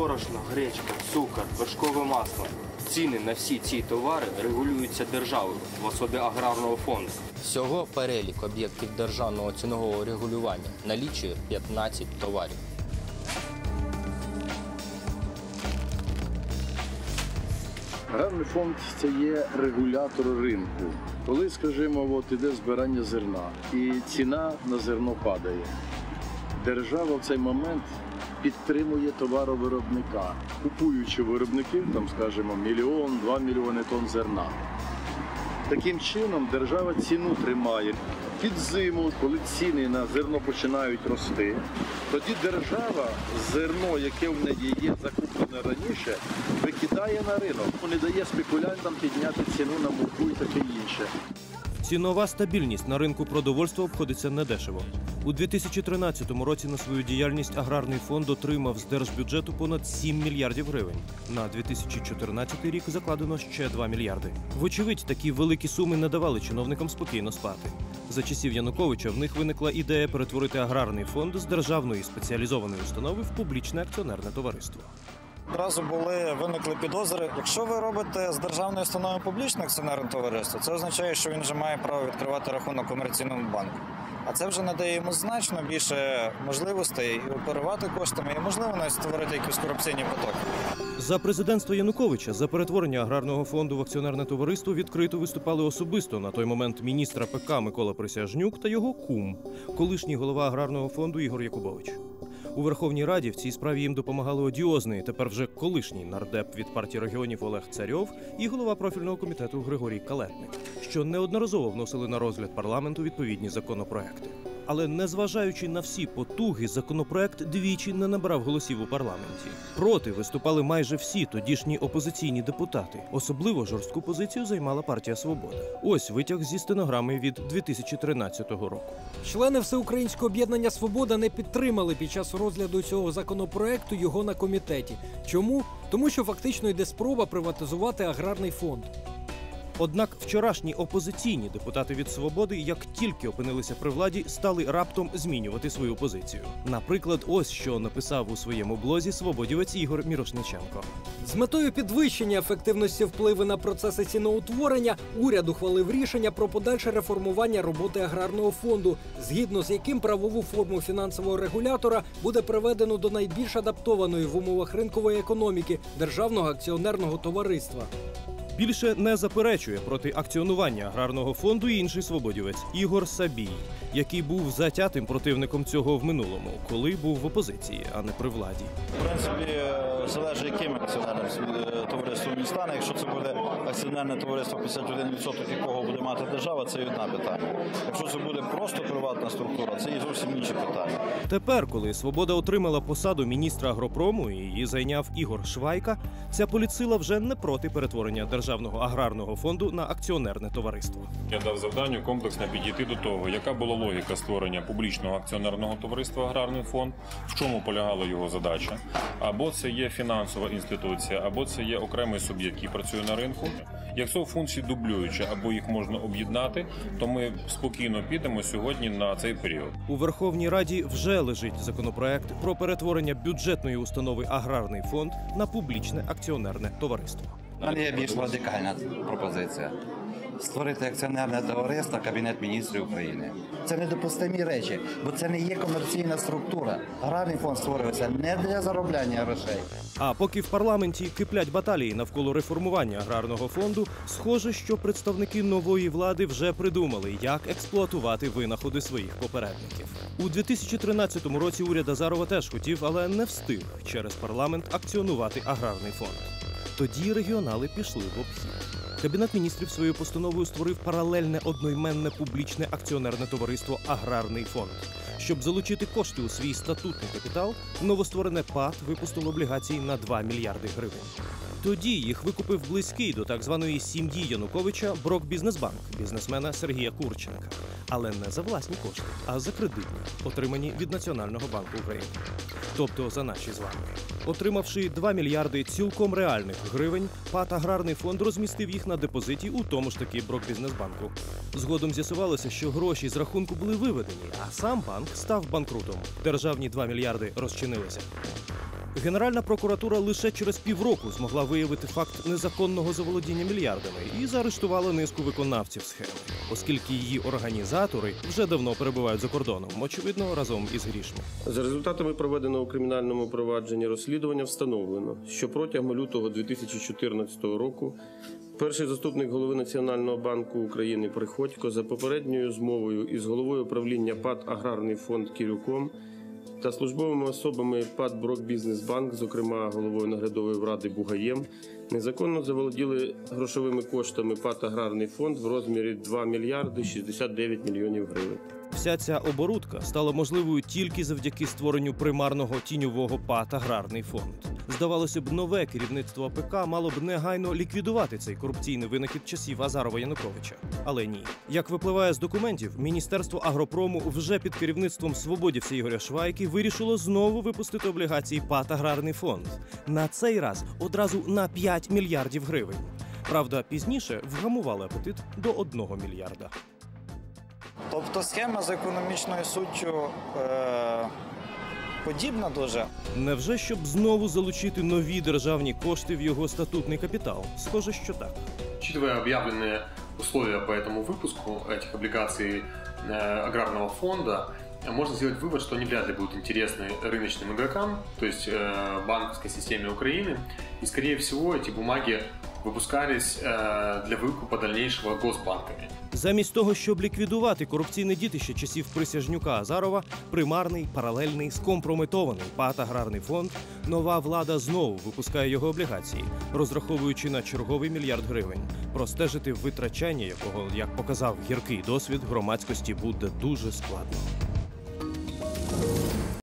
Борошно, гречка, цукор, вершкове масло. Ціни на всі ці товари регулюються державою в особі аграрного фонду. Всього перелік об'єктів державного цінового регулювання налічує 15 товарів. Аграрний фонд це є регулятор ринку. Коли, скажімо, от іде збирання зерна і ціна на зерно падає, держава в цей момент підтримує товаровиробника, купуючи виробників, там, скажімо, мільйон, два мільйони тонн зерна. Таким чином держава ціну тримає. Під зиму, коли ціни на зерно починають рости, тоді держава зерно, яке в неї є закуплене раніше, викидає на ринок, не дає спекулянтам підняти ціну на муку і таке інше. Цінова стабільність на ринку продовольства обходиться недешево. У 2013 році на свою діяльність аграрний фонд отримав з держбюджету понад 7 мільярдів гривень. На 2014 рік закладено ще 2 мільярди. Вочевидь, такі великі суми не давали чиновникам спокійно спати. За часів Януковича в них виникла ідея перетворити аграрний фонд з державної спеціалізованої установи в публічне акціонерне товариство. Одразу були виникли підозри. Якщо ви робите з державної установи публічне акціонерне товариство, це означає, що він вже має право відкривати рахунок комерційному банку. А це вже надає йому значно більше можливостей і оперувати коштами, і можливо навіть створити якісь корупційні потоки. За президентства Януковича за перетворення аграрного фонду в акціонерне товариство відкрито виступали особисто на той момент міністра ПК Микола Присяжнюк та його кум, колишній голова аграрного фонду Ігор Якубович. У Верховній Раді в цій справі їм допомагали одіозний, тепер вже колишній нардеп від партії регіонів Олег Царьов і голова профільного комітету Григорій Калетник, що неодноразово вносили на розгляд парламенту відповідні законопроекти. Але незважаючи на всі потуги, законопроект двічі не набрав голосів у парламенті. Проти виступали майже всі тодішні опозиційні депутати. Особливо жорстку позицію займала партія Свобода. Ось витяг зі стенограми від 2013 року. Члени Всеукраїнського об'єднання Свобода не підтримали під час розгляду цього законопроекту його на комітеті. Чому? Тому що фактично йде спроба приватизувати аграрний фонд. Однак вчорашні опозиційні депутати від свободи, як тільки опинилися при владі, стали раптом змінювати свою позицію. Наприклад, ось що написав у своєму блозі свободівець Ігор Мірошниченко. З метою підвищення ефективності впливу на процеси ціноутворення уряд ухвалив рішення про подальше реформування роботи аграрного фонду, згідно з яким правову форму фінансового регулятора буде приведено до найбільш адаптованої в умовах ринкової економіки державного акціонерного товариства. Більше не заперечує проти акціонування аграрного фонду і інший свободівець Ігор Сабій, який був затятим противником цього в минулому, коли був в опозиції, а не при владі. В принципі, е, залежить яким акціонерним е, товариством він стане. Якщо це буде акціонерне товариство 51% якого буде мати держава, це одне питання. Якщо це буде просто приватна структура, це і зовсім інше питання. Тепер, коли свобода отримала посаду міністра агропрому і її зайняв Ігор Швайка, ця політсила вже не проти перетворення державного аграрного фонду на акціонерне товариство. Я дав завданню комплексно підійти до того, яка була логіка створення публічного акціонерного товариства Аграрний фонд, в чому полягала його задача. Або це є фінансова інституція, або це є окремий суб'єкт, який працює на ринку. Якщо функції дублюючі або їх можна об'єднати, то ми спокійно підемо сьогодні на цей період. У Верховній Раді вже лежить законопроект про перетворення бюджетної установи Аграрний фонд на публічне акціонерне товариство. У мене є більш радикальна пропозиція. Створити акціонерне товариство Кабінет міністрів України. Це недопустимі речі, бо це не є комерційна структура. Аграрний фонд створюється не для заробляння грошей. А поки в парламенті киплять баталії навколо реформування аграрного фонду, схоже, що представники нової влади вже придумали, як експлуатувати винаходи своїх попередників. У 2013 році уряд Азарова теж хотів, але не встиг через парламент акціонувати аграрний фонд. Тоді регіонали пішли в обхід. Кабінет міністрів своєю постановою створив паралельне одноіменне публічне акціонерне товариство Аграрний фонд. Щоб залучити кошти у свій статутний капітал, новостворене ПАТ випустило облігації на 2 мільярди гривень. Тоді їх викупив близький до так званої сім'ї Януковича Брок Бізнесбанк бізнесмена Сергія Курченка, але не за власні кошти, а за кредитні, отримані від Національного банку України. Тобто за наші з вами. Отримавши 2 мільярди цілком реальних гривень, ПАТ Аграрний фонд розмістив їх на депозиті у тому ж таки Брокбізнесбанку. Згодом з'ясувалося, що гроші з рахунку були виведені, а сам банк став банкрутом. Державні 2 мільярди розчинилися. Генеральна прокуратура лише через півроку змогла виявити факт незаконного заволодіння мільярдами і заарештувала низку виконавців схеми, оскільки її організатори вже давно перебувають за кордоном, очевидно, разом із грішми. За результатами проведеного кримінальному провадженні розслідування встановлено, що протягом лютого 2014 року перший заступник голови Національного банку України Приходько за попередньою змовою із головою правління ПАД Аграрний фонд Кірюком та службовими особами ПАД банк, зокрема головою наглядової ради Бугаєм, незаконно заволоділи грошовими коштами ПАД Аграрний фонд в розмірі 2 мільярди 69 мільйонів гривень. Вся ця оборудка стала можливою тільки завдяки створенню примарного тіньового ПАТ «Аграрний фонд. Здавалося б, нове керівництво АПК мало б негайно ліквідувати цей корупційний винахід часів Азарова Януковича. Але ні, як випливає з документів, міністерство агропрому вже під керівництвом свободівця Ігоря Швайки вирішило знову випустити облігації ПАТ «Аграрний фонд. На цей раз одразу на 5 мільярдів гривень. Правда, пізніше вгамували апетит до 1 мільярда. Тобто схема з економічною суттю е, подібна дуже. Невже щоб знову залучити нові державні кошти в його статутний капітал? Схоже, що так. Учитывая объявленные условия по этому выпуску этих облигаций э, аграрного фонда, э, можно сделать вывод, что они вряд ли будут интересны рыночным игрокам, то есть э, банковской системе Украины. И, скорее всего, эти бумаги выпускались э, для выкупа дальнейшего госбанками. Замість того, щоб ліквідувати корупційне дітище часів присяжнюка Азарова, примарний, паралельний, скомпрометований ПАТ «Аграрний фонд, нова влада знову випускає його облігації, розраховуючи на черговий мільярд гривень. Простежити витрачання якого, як показав гіркий досвід, громадськості буде дуже складно. Thank you.